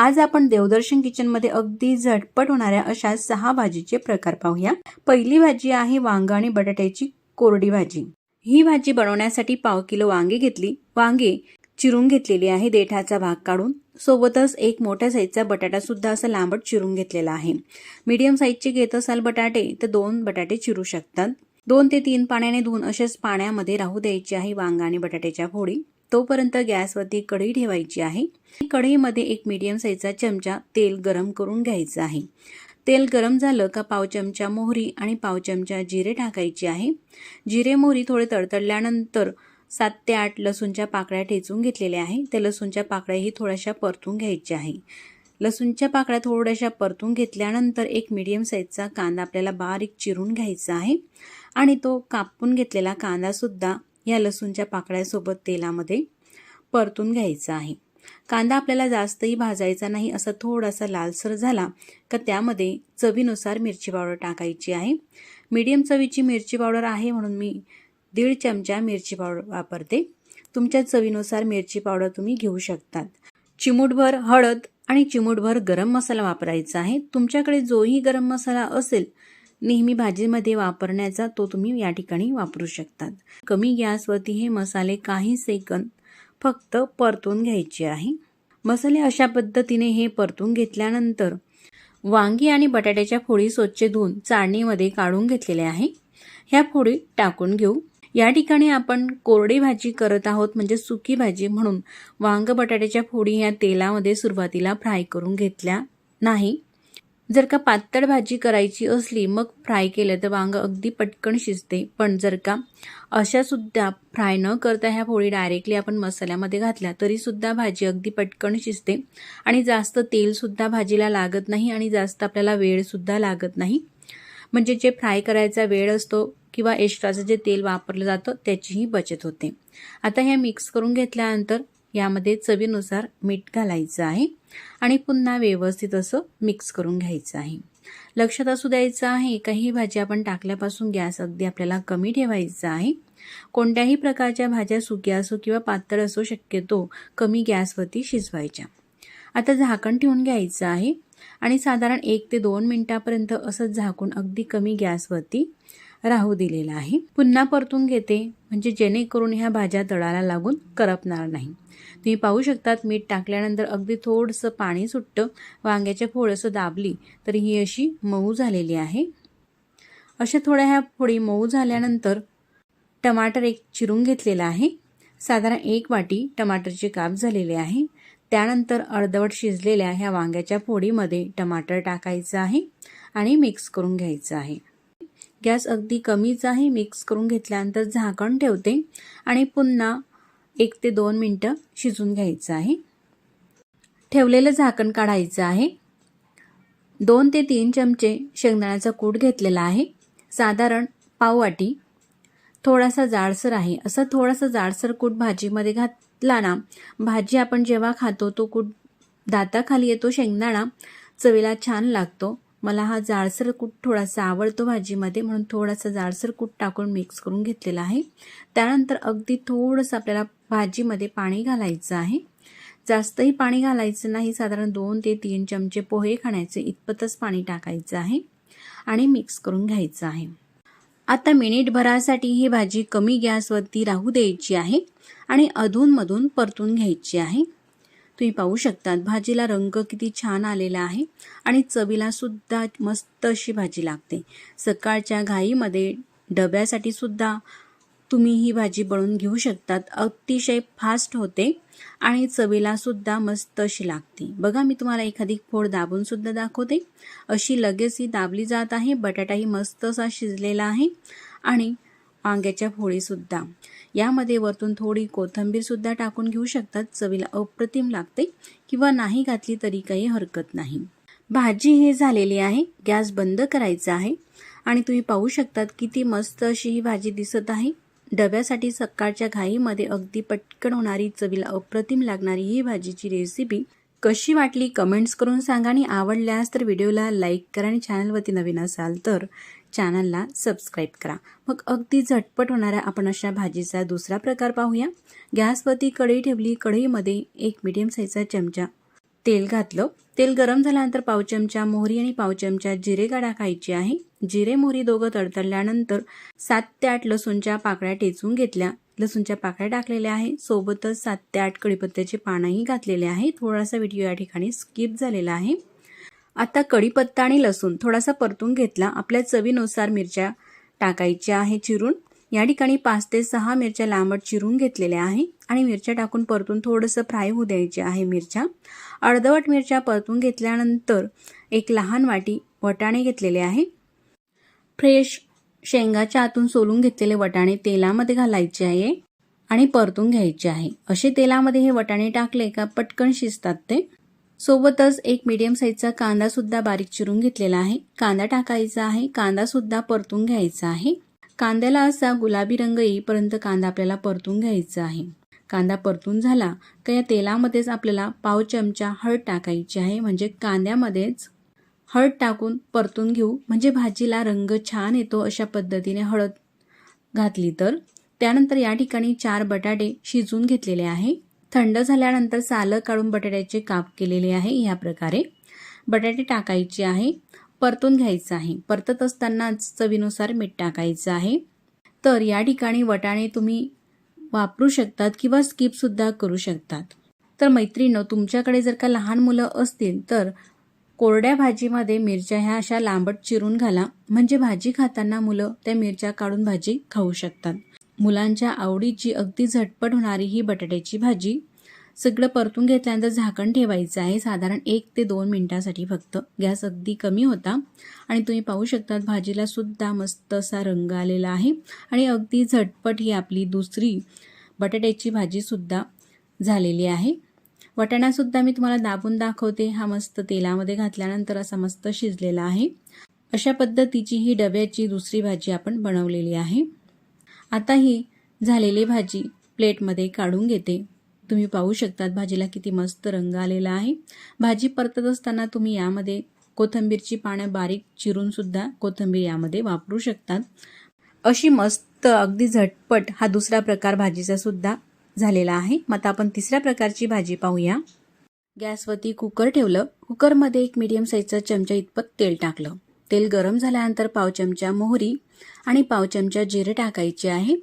आज आपण देवदर्शन किचनमध्ये अगदी झटपट होणाऱ्या अशा सहा भाजीचे प्रकार पाहूया. पहिली भाजी आहे वांग आणि बटाट्याची कोरडी भाजी. ही भाजी बनवण्यासाठी पाव किलो वांगे घेतली. वांगे चिरून घेतलेली आहे देठाचा भाग काढून. सोबतच एक मोठ्या साईजचा बटाटा सुद्धा असा लांबट चिरून घेतलेला आहे. मीडियम साईजचे घेत असाल बटाटे तर दोन बटाटे चिरू शकतात. दोन ते तीन पाण्याने धुवून अशाच पाण्यामध्ये राहू द्यायची आहे वांगा आणि बटाट्याच्या फोडी. तोपर्यंत गॅसवरती कढई ठेवायची आहे. कढईमध्ये एक मीडियम साईजचा चमचा तेल गरम करून घ्यायचं आहे. तेल गरम झालं का पाव चमचा मोहरी आणि पाव चमचा जिरे टाकायची आहे. जिरे मोहरी थोडे तडतडल्यानंतर सात ते आठ लसूणच्या पाकळ्या ठेचून घेतलेल्या आहे. त्या लसूणच्या पाकळ्याही थोड्याशा परतून घ्यायच्या आहे. लसूणच्या पाकळ्या थोड्याशा परतून घेतल्यानंतर एक मीडियम साईजचा कांदा आपल्याला बारीक चिरून घ्यायचा आहे. आणि तो कापून घेतलेला कांदासुद्धा या लसूणच्या पाकळ्यासोबत तेलामध्ये परतून घ्यायचा आहे. कांदा आपल्याला जास्तही भाजायचा नाही असा थोडासा लालसर झाला का त्यामध्ये चवीनुसार मिरची पावडर टाकायची आहे. मीडियम चवीची मिरची पावडर आहे म्हणून मी दीड चमचा मिरची पावडर वापरते. तुमच्या चवीनुसार मिरची पावडर तुम्ही घेऊ शकतात. चिमूटभर हळद आणि चिमूटभर गरम मसाला वापरायचा आहे. तुमच्याकडे जोही गरम मसाला असेल नेहमी भाजीमध्ये वापरण्याचा तो तुम्ही या ठिकाणी वापरू शकतात. कमी गॅसवरती हे मसाले काही सेकंद फक्त परतून घ्यायचे आहे. मसाले अशा पद्धतीने हे परतून घेतल्यानंतर वांगी आणि बटाट्याच्या फोडी स्वच्छ धुवून चाळणीमध्ये काढून घेतलेल्या आहे. ह्या फोडी टाकून घेऊ. या ठिकाणी आपण कोरडी भाजी करत आहोत म्हणजे सुकी भाजी म्हणून. वांग बटाट्याच्या फोडी ह्या तेलामध्ये सुरुवातीला फ्राय करून घेतल्या नाही. जर का पातळ भाजी करायची असली मग फ्राय केलं तर वांग अगदी पटकन शिजते. पण जर का अशा सुद्धा फ्राय न करता ह्या पोळी डायरेक्टली आपण मसाल्यामध्ये घातल्या तरी सुद्धा भाजी अगदी पटकन शिजते. आणि जास्त तेलसुद्धा भाजीला लागत नाही आणि जास्त आपल्याला वेळसुद्धा लागत नाही. म्हणजे जे फ्राय करायचा वेळ असतो किंवा एक्स्ट्राचं जे तेल वापरलं जातं त्याचीही बचत होते. आता हे मिक्स करून घेतल्यानंतर यामध्ये चवीनुसार मीठ घालायचं आहे आणि पुन्हा व्यवस्थित असं मिक्स करून घ्यायचं आहे. लक्षात असू द्यायचं आहे काही भाज्या भाजी आपण टाकल्यापासून गॅस अगदी आपल्याला कमी ठेवायचा आहे. कोणत्याही प्रकारच्या भाज्या सुक्या असो किंवा पातळ असो शक्यतो कमी गॅसवरती शिजवायच्या. आता झाकण ठेवून घ्यायचं आहे आणि साधारण एक ते दोन मिनटापर्यंत असं झाकून अगदी कमी गॅसवरती राहू दिलेला आहे. पुन्हा परतून घेते म्हणजे जेणेकरून ह्या भाज्या तळाला लागून करपणार नाही. तुम्ही पाहू शकतात मीठ टाकल्यानंतर अगदी थोडंसं पाणी सुटतं. वांग्याच्या फोडंसं दाबली तर ही अशी मऊ झालेली आहे. अशा थोड्या ह्या फोडी मऊ झाल्यानंतर टमाटर एक चिरून घेतलेला आहे. साधारण एक वाटी टमाटरचे काप झालेले आहे. त्यानंतर अर्धवट शिजलेल्या ह्या वांग्याच्या फोडीमध्ये टमाटर टाकायचं आहे आणि मिक्स करून घ्यायचं आहे. गॅस अगदी कमीच आहे मिक्स करून घेतल्यानंतर झाकण ठेवते आणि पुन्हा एक ते दोन मिनटं शिजून घ्यायचं आहे. ठेवलेलं झाकण काढायचं आहे. दोन ते तीन चमचे शेंगदाण्याचा कूट घेतलेला आहे. साधारण पाववाटी थोडासा जाडसर आहे. असं थोडासा जाडसर कूट भाजीमध्ये घातला ना भाजी आपण जेव्हा खातो तो कूट दाताखाली येतो शेंगदाणा चवीला छान लागतो. मला हा जाडसर कूट थोडासा आवडतो भाजीमध्ये म्हणून थोडासा जाडसर कूट टाकून मिक्स करून घेतलेला आहे. त्यानंतर अगदी थोडंसं आपल्याला भाजीमध्ये पाणी घालायचं आहे. जास्तही पाणी घालायचं नाही. साधारण दोन ते तीन चमचे पोहे खाण्याचे इतपतच पाणी टाकायचं आहे आणि मिक्स करून घ्यायचं आहे. आता मिनिटभरासाठी ही भाजी कमी गॅसवरती राहू द्यायची आहे आणि अधूनमधून परतून घ्यायची आहे. तुम्ही पाहू शकतात भाजीला रंग किती छान आलेला आहे आणि चवीला सुद्धा मस्त अशी भाजी लागते. सकाळच्या घाईमध्ये डब्यासाठी सुद्धा तुम्ही ही भाजी बनवून घेऊ शकतात. अतिशय फास्ट होते आणि चवीला सुद्धा मस्त अशी लागते. बघा मी तुम्हाला एखादी फोड दाबून सुद्धा दाखवते. अशी लगेच ही दाबली जात आहे. बटाटाही मस्त असा शिजलेला आहे आणि वांग्याच्या फोडीसुद्धा यामध्ये वरतून थोडी कोथिंबीरसुद्धा टाकून घेऊ शकतात. चवीला अप्रतिम लागते. किंवा नाही घातली तरी काही हरकत नाही. भाजी हे झालेली आहे. गॅस बंद करायचा आहे. आणि तुम्ही पाहू शकतात किती मस्त अशी ही भाजी दिसत आहे. डब्यासाठी सकाळच्या घाईमध्ये अगदी पटकन होणारी चवीला अप्रतिम लागणारी ही भाजीची रेसिपी कशी वाटली कमेंट्स करून सांगा आणि आवडल्यास तर व्हिडिओला लाईक करा आणि चॅनलवरती नवीन असाल तर चॅनलला सबस्क्राईब करा. मग अगदी झटपट होणाऱ्या आपण अशा भाजीचा दुसरा प्रकार पाहूया. गॅसवरती कढई ठेवली. कढईमध्ये एक मिडियम साईजचा चमचा तेल घातलं. तेल गरम झाल्यानंतर पाव चमचा मोहरी आणि पाव चमचा जिरे खायची आहे. जिरे मोहरी दोघं तडतडल्यानंतर सात ते आठ लसूणच्या पाकळ्या टेचून घेतल्या. लसूणच्या पाकळ्या टाकलेल्या आहे. सोबतच सात ते आठ कढीपत्त्याचे पानंही घातलेले आहे. थोडासा व्हिडिओ या ठिकाणी स्किप झालेला आहे. आता कढीपत्ता आणि लसूण थोडासा परतून घेतला. आपल्या चवीनुसार मिरच्या टाकायच्या आहे चिरून. या ठिकाणी पाच ते सहा मिरच्या लांबट चिरून घेतलेल्या आहे. आणि मिरच्या टाकून परतून थोडंसं फ्राय होऊ द्यायचे आहे मिरच्या. अर्धवट मिरच्या परतून घेतल्यानंतर एक लहान वाटी वटाणे घेतलेले आहे. फ्रेश शेंगाच्या आतून सोलून घेतलेले वटाणे तेलामध्ये घालायचे आहे आणि परतून घ्यायचे आहे. असे तेलामध्ये हे वटाणे टाकले का पटकन शिजतात ते. सोबतच एक मीडियम साईजचा कांदा सुद्धा बारीक चिरून घेतलेला आहे. कांदा टाकायचा आहे. कांदा सुद्धा परतून घ्यायचा आहे. कांद्याला असा गुलाबी रंग येईपर्यंत कांदा आपल्याला परतून घ्यायचा आहे. कांदा परतून झाला का या तेलामध्येच आपल्याला पाव चमचा हळद टाकायची आहे. म्हणजे कांद्यामध्येच हळद टाकून परतून घेऊ. म्हणजे भाजीला रंग छान येतो अशा पद्धतीने हळद घातली तर. त्यानंतर या ठिकाणी चार बटाटे शिजून घेतलेले आहे. थंड झाल्यानंतर सालं काढून बटाट्याचे काप केलेले आहे या प्रकारे. बटाटे टाकायचे आहे. परतून घ्यायचं आहे. परतत असतानाच चवीनुसार मीठ टाकायचं आहे. तर या ठिकाणी वटाणे तुम्ही वापरू शकतात किंवा स्किपसुद्धा करू शकतात. तर मैत्रिणं तुमच्याकडे जर का लहान मुलं असतील तर कोरड्या भाजीमध्ये मिरच्या ह्या अशा लांबट चिरून घाला. म्हणजे भाजी खाताना मुलं त्या मिरच्या काढून भाजी खाऊ शकतात. मुलांच्या आवडीची अगदी झटपट होणारी ही बटाट्याची भाजी. सगळं परतून घेतल्यानंतर झाकण ठेवायचं आहे. साधारण एक ते दोन मिनटासाठी फक्त. गॅस अगदी कमी होता. आणि तुम्ही पाहू शकतात भाजीला सुद्धा मस्त असा रंग आलेला आहे. आणि अगदी झटपट ही आपली दुसरी बटाट्याची भाजीसुद्धा झालेली आहे. वटाणासुद्धा मी तुम्हाला दाबून दाखवते. हा मस्त तेलामध्ये घातल्यानंतर असा मस्त शिजलेला आहे. अशा पद्धतीची ही डब्याची दुसरी भाजी आपण बनवलेली आहे. आता ही झालेली भाजी प्लेटमध्ये काढून घेते. तुम्ही पाहू शकतात भाजीला किती मस्त रंग आलेला आहे. भाजी परतत असताना तुम्ही यामध्ये कोथंबीरची पानं बारीक चिरूनसुद्धा कोथंबीर यामध्ये वापरू शकतात. अशी मस्त अगदी झटपट हा दुसरा प्रकार भाजीचा सुद्धा झालेला आहे. मग आता आपण तिसऱ्या प्रकारची भाजी पाहूया. गॅसवरती कुकर ठेवलं. कुकरमध्ये एक मीडियम साईजचा चमचा इतपत तेल टाकलं. तेल गरम झाल्यानंतर पाव चमचा मोहरी आणि पाव चमचा जिरे टाकायचे आहे.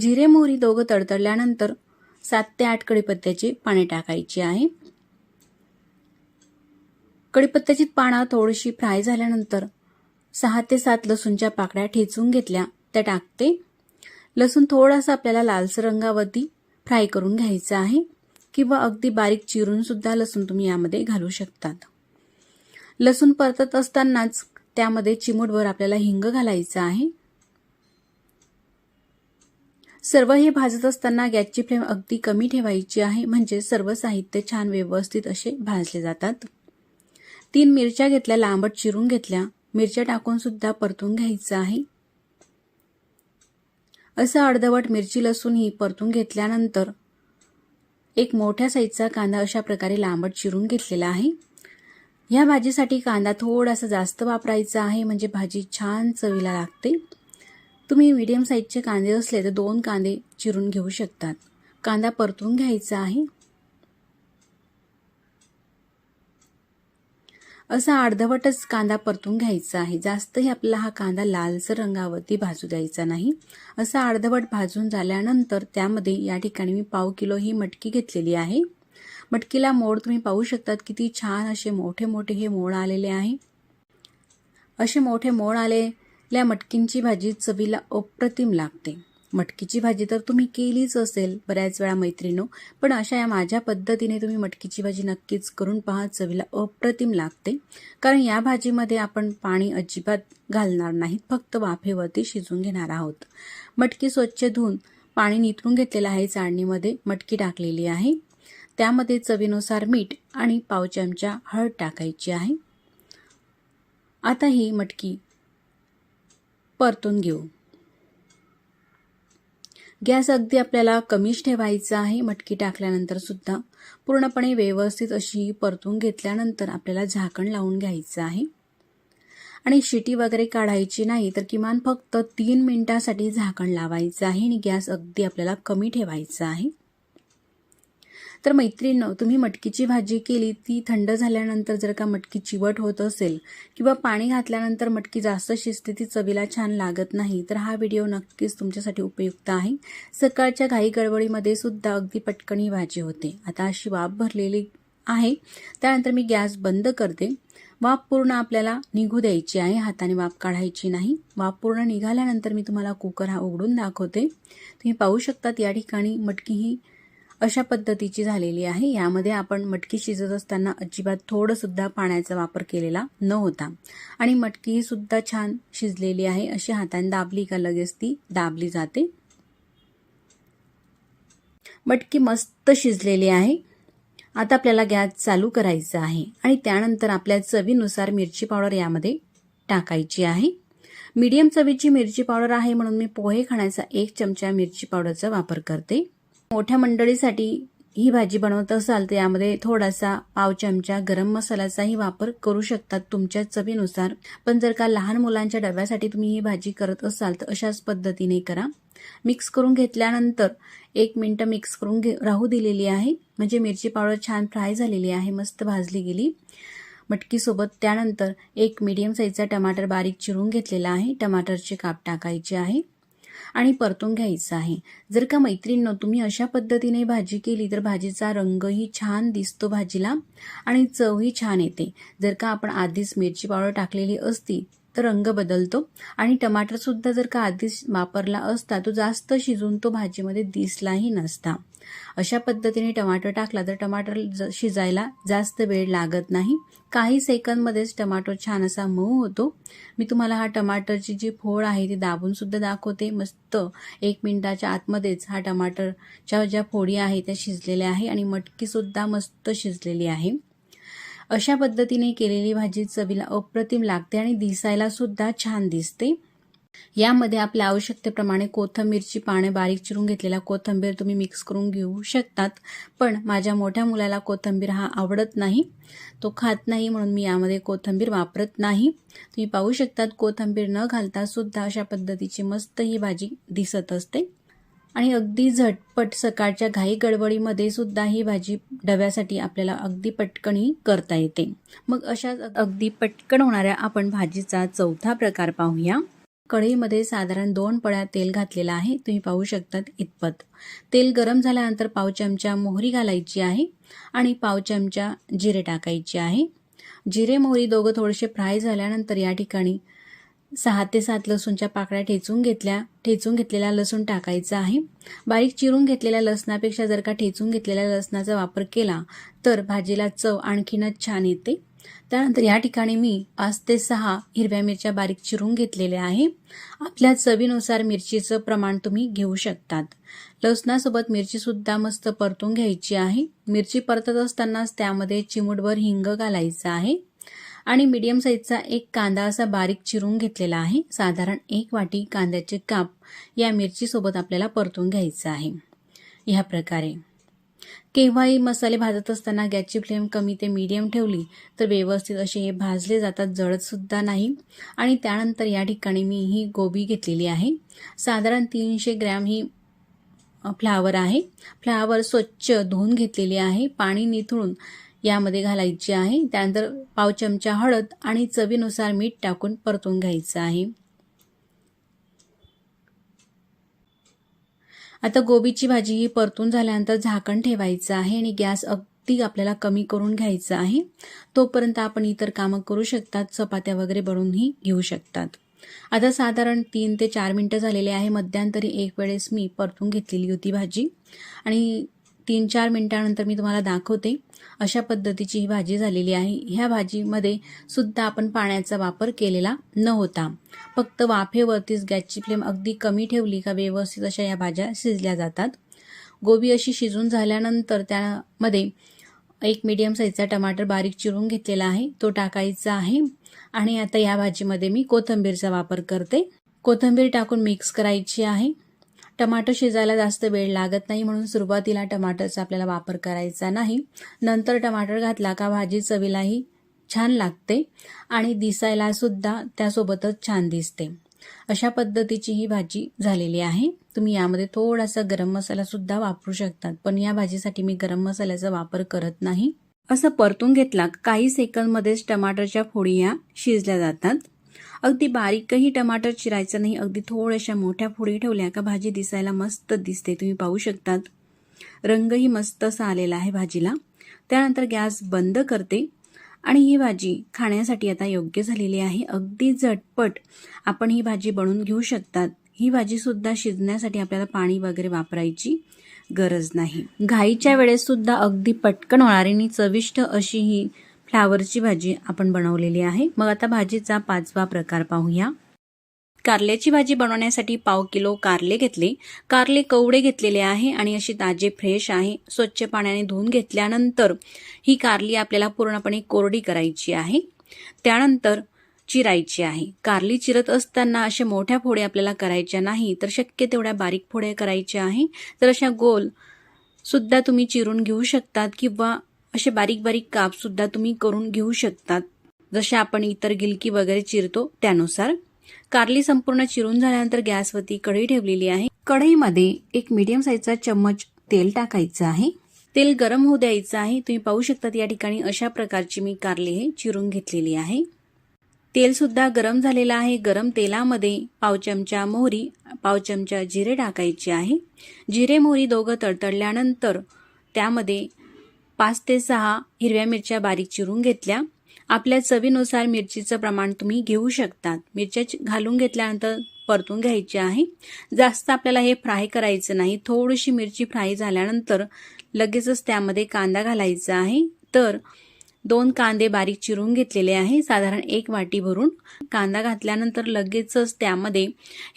जिरे मोहरी दोघं तडतडल्यानंतर सात ते आठ कडीपत्त्याची पाने टाकायची आहे. कडीपत्त्याची पानं थोडीशी फ्राय झाल्यानंतर सहा ते सात लसूणच्या पाकड्या ठेचून घेतल्या. त्या टाकते. लसूण थोडासा आपल्याला लालसर रंगावरती फ्राय करून घ्यायचं आहे किंवा अगदी बारीक चिरून सुद्धा लसूण तुम्ही यामध्ये घालू शकतात. लसूण परतत असतानाच त्यामध्ये चिमूटभर आपल्याला हिंग घालायचं आहे. सर्व हे भाजत असताना गॅसची फ्लेम अगदी कमी ठेवायची आहे म्हणजे सर्व साहित्य छान व्यवस्थित असे भाजले जातात. तीन मिरच्या घेतल्या लांबट चिरून घेतल्या मिरच्या टाकून सुद्धा परतून घ्यायचं आहे. असं अर्धवट मिरची लसूण ही परतून घेतल्यानंतर एक मोठ्या साईजचा कांदा अशा प्रकारे लांबट चिरून घेतलेला आहे. ह्या भाजीसाठी कांदा थोडासा जास्त वापरायचा आहे म्हणजे भाजी छान चवीला लागते. तुम्ही मीडियम साईजचे कांदे असले तर दोन कांदे चिरून घेऊ शकतात. कांदा परतून घ्यायचा आहे. असा अर्धवटच कांदा परतून घ्यायचा आहे. जास्तही आपला हा कांदा लालसर रंगावरती भाजू द्यायचा नाही. असा अर्धवट भाजून झाल्यानंतर त्यामध्ये या ठिकाणी मी पाव किलो ही मटकी घेतलेली आहे. मटकीला मोड तुम्ही पाहू शकतात किती छान असे मोठे मोठे हे मोड आलेले आहे. असे मोठे मोड आलेल्या मटकींची भाजी चवीला अप्रतिम लागते. मटकीची भाजी तर तुम्ही केलीच असेल बऱ्याच वेळा मैत्रिणो पण अशा या माझ्या पद्धतीने तुम्ही मटकीची भाजी नक्कीच करून पहा चवीला अप्रतिम लागते. कारण या भाजीमध्ये आपण पाणी अजिबात घालणार नाहीत फक्त वाफेवरती शिजून घेणार आहोत. मटकी स्वच्छ धुवून पाणी निथळून घेतलेलं आहे चाळणीमध्ये मटकी टाकलेली आहे. त्यामध्ये चवीनुसार मीठ आणि पाव चमचा हळद टाकायची आहे. आता ही मटकी परतून घेऊ. गॅस अगदी आपल्याला कमीच ठेवायचा आहे मटकी टाकल्यानंतर सुद्धा. पूर्णपणे व्यवस्थित अशी परतून घेतल्यानंतर आपल्याला झाकण लावून घ्यायचं आहे. आणि शिटी वगैरे काढायची नाही तर किमान फक्त तीन मिनिटासाठी झाकण लावायचं आहे आणि गॅस अगदी आपल्याला कमी ठेवायचा आहे. तर मैत्रिणींनो तुम्ही मटकीची भाजी केली ती थंड झाल्यानंतर जर का मटकी चिवट होत असेल किंवा पाणी घातल्यानंतर मटकी जास्त शिजते ती चवीला छान लागत नाही तर हा व्हिडिओ नक्कीच तुमच्यासाठी उपयुक्त आहे. सकाळच्या घाई गडबडीमध्ये सुद्धा अगदी पटकन ही भाजी होते. आता अशी वाफ भरलेली आहे. त्यानंतर मी गॅस बंद करते. वाफ पूर्ण आपल्याला निघू द्यायची आहे. हाताने वाफ काढायची नाही. वाफ पूर्ण निघाल्यानंतर मी तुम्हाला कुकर हा उघडून दाखवते. तुम्ही पाहू शकतात या ठिकाणी मटकी ही अशा पद्धतीची झालेली आहे. यामध्ये आपण मटकी शिजत असताना अजिबात थोडंसुद्धा पाण्याचा वापर केलेला न होता आणि मटकी ही सुद्धा छान शिजलेली आहे. अशी हाताने दाबली का लगेच ती दाबली जाते. मटकी मस्त शिजलेली आहे. आता आपल्याला गॅस चालू करायचा आहे. आणि त्यानंतर आपल्या चवीनुसार मिरची पावडर यामध्ये टाकायची आहे. मीडियम चवीची मिरची पावडर आहे म्हणून मी पोहे खाण्याचा एक चमचा मिरची पावडरचा वापर करते. मोठ्या मंडळीसाठी ही भाजी बनवत असाल तर यामध्ये थोडासा पाव चमचा गरम मसाल्याचाही वापर करू शकतात तुमच्या चवीनुसार. पण जर का लहान मुलांच्या डब्यासाठी तुम्ही ही भाजी करत असाल तर अशाच पद्धतीने करा. मिक्स करून घेतल्यानंतर एक मिनटं मिक्स करून घे राहू दिलेली आहे. म्हणजे मिरची पावडर छान फ्राय झालेली आहे मस्त भाजली गेली. मटकीसोबत त्यानंतर एक मीडियम साईजचा टमाटर बारीक चिरून घेतलेला आहे. टमाटरचे काप टाकायचे आहे. आणि परतून घ्यायचं आहे. जर का मैत्रिणीनं तुम्ही अशा पद्धतीने भाजी केली तर भाजीचा रंगही छान दिसतो भाजीला आणि चवही छान येते. जर का आपण आधीच मिरची पावडर टाकलेली असती तर रंग बदलतो आणि टमाटरसुद्धा जर का आधीच वापरला असता तो जास्त शिजून तो भाजीमध्ये दिसलाही नसता. अशा पद्धतीने टमाटर टाकला तर टमाटर शिजायला जास्त वेळ लागत नाही. काही सेकंदमध्येच टमाटर छान असा मऊ होतो. मी तुम्हाला हा टमाटरची जी फोड आहे ती दाबून सुद्धा दाखवते. मस्त एक मिनिटाच्या आतमध्येच हा टमाटरच्या ज्या फोडी आहे त्या शिजलेल्या आहे आणि मटकीसुद्धा मस्त शिजलेली आहे. अशा पद्धतीने केलेली भाजी चवीला अप्रतिम लागते आणि दिसायला सुद्धा छान दिसते. यामध्ये आपल्या आवश्यकतेप्रमाणे कोथंबीरची पाने बारीक चिरून घेतलेला कोथंबीर तुम्ही मिक्स करून घेऊ शकतात. पण माझ्या मोठ्या मुलाला कोथंबीर हा आवडत नाही. तो खात नाही म्हणून मी यामध्ये कोथंबीर वापरत नाही. तुम्ही पाहू शकतात कोथंबीर न घालता सुद्धा अशा पद्धतीची मस्त ही भाजी दिसत असते. आणि अगदी झटपट सकाळच्या घाई गडबडीमध्ये सुद्धा ही भाजी डब्यासाठी आपल्याला अगदी पटकनही करता येते. मग अशा अगदी पटकन होणाऱ्या आपण भाजीचा चौथा प्रकार पाहूया. कढईमध्ये साधारण दोन पळ्या तेल घातलेलं आहे. तुम्ही पाहू शकतात इतपत. तेल गरम झाल्यानंतर पाव चमचा मोहरी घालायची आहे आणि पाव चमचा जिरे टाकायचे आहे. जिरे मोहरी दोघं थोडेसे फ्राय झाल्यानंतर या ठिकाणी सहा ते सात लसूणच्या पाकळ्या ठेचून घेतल्या ठेचून घेतलेला लसूण टाकायचा आहे. बारीक चिरून घेतलेल्या लसणापेक्षा जर का ठेचून घेतलेल्या लसणाचा वापर केला तर भाजीला चव आणखीनच छान येते. त्यानंतर या ठिकाणी मी पाच ते सहा हिरव्या मिरच्या बारीक चिरून घेतलेल्या आहे. आपल्या चवीनुसार मिरचीचं प्रमाण तुम्ही घेऊ शकतात. लसणासोबत मिरचीसुद्धा मस्त परतून घ्यायची आहे. मिरची परतत असतानाच त्यामध्ये चिमूटभर हिंग घालायचं आहे. आणि मीडियम साईजचा एक कांदा असा बारीक चिरून घेतलेला आहे. साधारण एक वाटी कांद्याचे काप या मिरचीसोबत आपल्याला परतून घ्यायचं आहे. ह्या प्रकारे. केव्हाही मसाले भाजत असताना गॅसची फ्लेम कमी ते मीडियम ठेवली तर व्यवस्थित असे हे भाजले जातात जळतसुद्धा नाही. आणि त्यानंतर या ठिकाणी मी ही गोबी घेतलेली आहे. साधारण तीनशे ग्रॅम ही फ्लावर आहे. फ्लावर स्वच्छ धुवून घेतलेली आहे. पाणी निथळून यामध्ये घालायची आहे. त्यानंतर पाव चमचा हळद आणि चवीनुसार मीठ टाकून परतून घ्यायचं आहे. आता गोबीची भाजी ही परतून झाल्यानंतर झाकण ठेवायचं आहे आणि गॅस अगदी आपल्याला कमी करून घ्यायचा आहे. तोपर्यंत आपण इतर कामं करू शकतात. चपात्या वगैरे बनवूनही घेऊ शकतात. आता साधारण तीन ते चार मिनटं झालेले आहे. मध्यांतरी एक वेळेस मी परतून घेतलेली होती भाजी. आणि तीन चार मिनटानंतर मी तुम्हाला दाखवते. अशा पद्धतीची ही भाजी झालेली आहे. ह्या भाजीमध्ये सुद्धा आपण पाण्याचा वापर केलेला न होता फक्त वाफेवरतीच गॅसची फ्लेम अगदी कमी ठेवली का व्यवस्थित अशा या भाज्या शिजल्या जातात. गोबी अशी शिजून झाल्यानंतर त्यामध्ये एक मीडियम साईजचा टमाटर बारीक चिरून घेतलेला आहे. तो टाकायचा आहे. आणि आता या भाजीमध्ये मी कोथंबीरचा वापर करते. कोथंबीर टाकून मिक्स करायची आहे. टमाटर शिजायला जास्त वेळ लागत नाही म्हणून सुरुवातीला टमाटरचा आपल्याला वापर करायचा नाही. नंतर टमाटर घातला का भाजी चवीलाही छान लागते आणि दिसायला सुद्धा त्यासोबतच छान दिसते. अशा पद्धतीची ही भाजी झालेली आहे. तुम्ही यामध्ये थोडासा गरम मसाला सुद्धा वापरू शकतात पण या भाजीसाठी मी गरम मसाल्याचा वापर करत नाही. असं परतून घेतला काही सेकंदमध्येच टमाटरच्या फोडी या शिजल्या जातात. अगदी बारीकही टमाटर चिरायचं नाही अगदी थोड्याशा मोठ्या फोडी ठेवल्या का भाजी दिसायला मस्त दिसते. तुम्ही पाहू शकतात. रंगही मस्त असा आलेला आहे भाजीला. त्यानंतर गॅस बंद करते. आणि ही भाजी खाण्यासाठी आता योग्य झालेली आहे. अगदी झटपट आपण ही भाजी बनवून घेऊ शकतात. ही भाजीसुद्धा शिजण्यासाठी आपल्याला पाणी वगैरे वापरायची गरज नाही. घाईच्या वेळेससुद्धा अगदी पटकन होणारी आणि चविष्ट अशी ही फ्लावरची भाजी आपण बनवलेली आहे. मग आता भाजीचा पाचवा प्रकार पाहूया. कारल्याची भाजी बनवण्यासाठी पाव किलो कारले घेतले. कारले कवडे घेतलेले आहे आणि अशी ताजे फ्रेश आहे. स्वच्छ पाण्याने धुवून घेतल्यानंतर ही कारली आपल्याला पूर्णपणे कोरडी करायची आहे. त्यानंतर चिरायची आहे. कारली चिरत असताना अशा मोठ्या फोड्या आपल्याला करायच्या नाही तर शक्य तेवढ्या बारीक फोड्या करायच्या आहे. तर अशा गोल सुद्धा तुम्ही चिरून घेऊ शकतात किंवा असे बारीक बारीक काप सुद्धा तुम्ही करून घेऊ शकतात. जसे आपण इतर गिलकी वगैरे चिरतो त्यानुसार. कारली संपूर्ण चिरून झाल्यानंतर गॅसवरती कढई ठेवलेली आहे. कढईमध्ये एक मीडियम साईजचा चम्मच तेल टाकायचं आहे. तेल गरम होऊ द्यायचं आहे. तुम्ही पाहू शकतात या ठिकाणी अशा प्रकारची मी कारली हे चिरून घेतलेली आहे. तेल सुद्धा गरम झालेलं आहे. गरम तेलामध्ये पाव चमचा मोहरी पाव चमचा जिरे टाकायचे आहे. जिरे मोहरी दोघं तडतडल्यानंतर त्यामध्ये पाच ते सहा हिरव्या मिरच्या बारीक चिरून घेतल्या. आपल्या चवीनुसार मिरचीचं प्रमाण तुम्ही घेऊ शकतात. मिरच्या घालून घेतल्यानंतर परतून घ्यायची आहे. जास्त आपल्याला हे फ्राय करायचं नाही. थोडीशी मिरची फ्राय झाल्यानंतर लगेचच त्यामध्ये कांदा घालायचा आहे. तर दोन कांदे बारीक चिरून घेतलेले आहे. साधारण एक वाटी भरून कांदा घातल्यानंतर लगेचच त्यामध्ये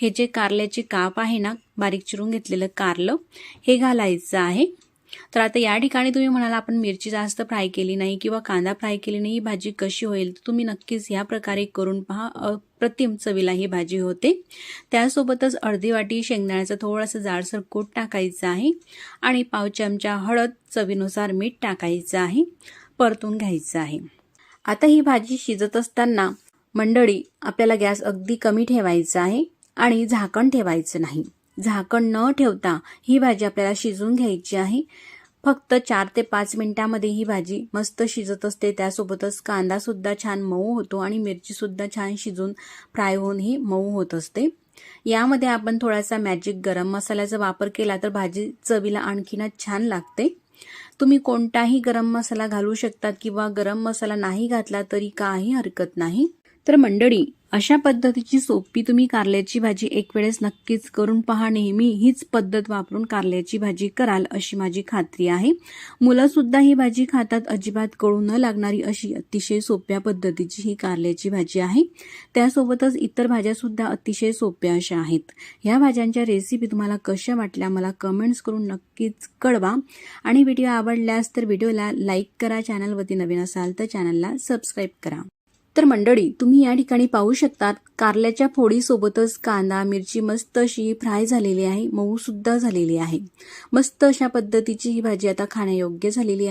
हे जे कारल्याचे काप आहे ना बारीक चिरून घेतलेलं कारलं हे घालायचं आहे. तर आता या ठिकाणी तुम्ही म्हणाला आपण मिरची जास्त फ्राय केली नाही किंवा कांदा फ्राय केली नाही ही भाजी कशी होईल? तर तुम्ही नक्कीच या प्रकारे करून पहा. अप्रतिम चवीला ही भाजी होते. त्यासोबतच अर्धी वाटी शेंगदाण्याचा थोडासा जाडसर कोट टाकायचा आहे आणि पाव चमचा हळद चवीनुसार मीठ टाकायचं आहे. परतून घ्यायचं आहे. आता ही भाजी शिजत असताना मंडळी आपल्याला गॅस अगदी कमी ठेवायचा आहे आणि झाकण ठेवायचं नाही. झाकण न ठेवता ही भाजी आपल्याला शिजवून घ्यायची आहे. फक्त चार ते पाच मिनिटामध्ये ही भाजी मस्त शिजत असते. त्यासोबतच कांदा सुद्धा छान मऊ होतो आणि मिरची सुद्धा छान शिजून फ्राय होऊन ही मऊ होत असते. यामध्ये आपण थोडासा मॅजिक गरम मसाल्याचा वापर केला तर भाजी चवीला आणखीनच छान लागते. तुम्ही कोणताही गरम मसाला घालू शकतात किंवा गरम मसाला नाही घातला तरी काही हरकत नाही. तर मंडळी अशा पद्धतीची सोपी तुम्ही कारल्याची भाजी एक वेळेस नक्कीच करून पहा. नेहमी हीच पद्धत वापरून कारल्याची भाजी कराल अशी माझी खात्री आहे. मुलंसुद्धा ही भाजी खातात अजिबात कळू न लागणारी अशी अतिशय सोप्या पद्धतीची ही कारल्याची भाजी आहे. त्यासोबतच इतर भाज्यासुद्धा अतिशय सोप्या अशा आहेत. ह्या भाज्यांच्या रेसिपी तुम्हाला कशा वाटल्या मला कमेंट्स करून नक्कीच कळवा. आणि व्हिडिओ आवडल्यास तर व्हिडिओला लाईक करा चॅनलवरती नवीन असाल तर चॅनलला सबस्क्राईब करा. तर मंडळी तुम्ही या ठिकाणी पाहू शकतात कारल्याच्या फोडीसोबतच कांदा मिरची मस्त अशी फ्राय झालेली आहे मऊ सुद्धा झालेली आहे. मस्त अशा पद्धतीची ही भाजी आता खाण्यायोग्य झालेली आहे.